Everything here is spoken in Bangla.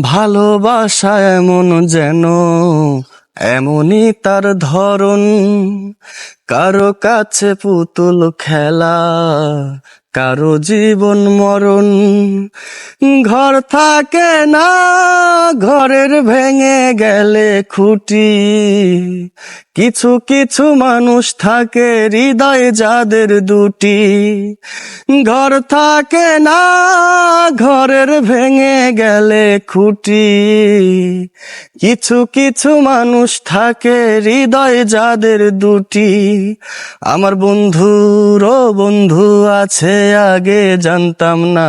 ভালোবাসা এমন যেন, এমনই তার ধরন। কারও কাছে পুতুল খেলা, কারও জীবন মরণ। ঘর থাকে না, ঘরের ভেঙে গেলে খুঁটি। কিছু কিছু মানুষ থাকে হৃদয় যাদের দুটি। ঘর থাকে না ঘরের ভেঙে গেলে খুঁটি। কিছু কিছু মানুষ থাকে হৃদয় যাদের দুটি। আমার বন্ধুরও বন্ধু আছে, আগে জানতাম না।